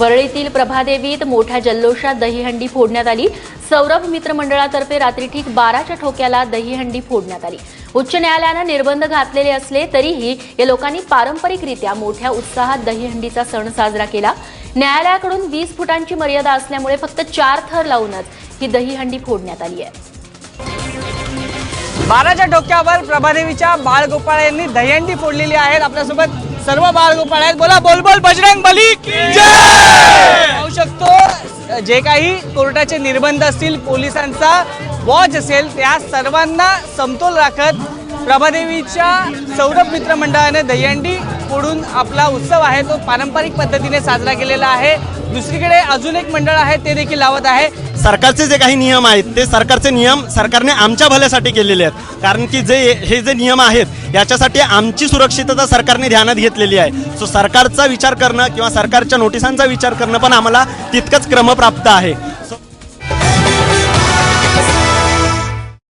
वरळीतील प्रभादेवीत मोठ्या जल्लोषात दहीहंडी फोडण्यात आली. सौरभ मित्र मंडळातर्फे रात्री ठीक बाराच्या ठोक्याला दहीहंडी फोडण्यात आली. उच्च न्यायालयानं निर्बंध घातलेले असले तरीही या लोकांनी पारंपरिकरित्या मोठ्या उत्साहात दहीहंडीचा सण साजरा केला. न्यायालयाकडून वीस फुटांची मर्यादा असल्यामुळे फक्त चार थर लावूनच ही दहीहंडी फोडण्यात आली आहे. बाराच्या डोक्यावर प्रभादेवीच्या बाळगोपाळ यांनी दहीहंडी फोडलेली आहेत. आपल्यासोबत सर्व बाळगोपाळ आहेत. बोला बोलबोल बजरंग बली जय! जे काही कोर्टाचे निर्बंध असतील पोलिसांचा वॉच असेल त्या सर्वांना समतोल राखत प्रभादेवीच्या सौरभ मित्र मंडळाने दहीहंडी फोडून आपला उत्सव आहे तो पारंपरिक पद्धतीने साजरा केलेला आहे. दुसरीकडे अजून एक मंडळ आहे ते देखील लावत आहे. सरकारचे जे काही नियम आहेत ते सरकारचे नियम सरकारने आमच्या भल्यासाठी केलेले आहेत. कारण की जे हे जे नियम आहेत याच्यासाठी आमची सुरक्षितता सरकारने ध्यानात घेतलेली आहे. सो सरकारचा विचार करणं किंवा सरकारच्या नोटिसांचा विचार करणं पण आम्हाला तितकंच क्रमप्राप्त आहे.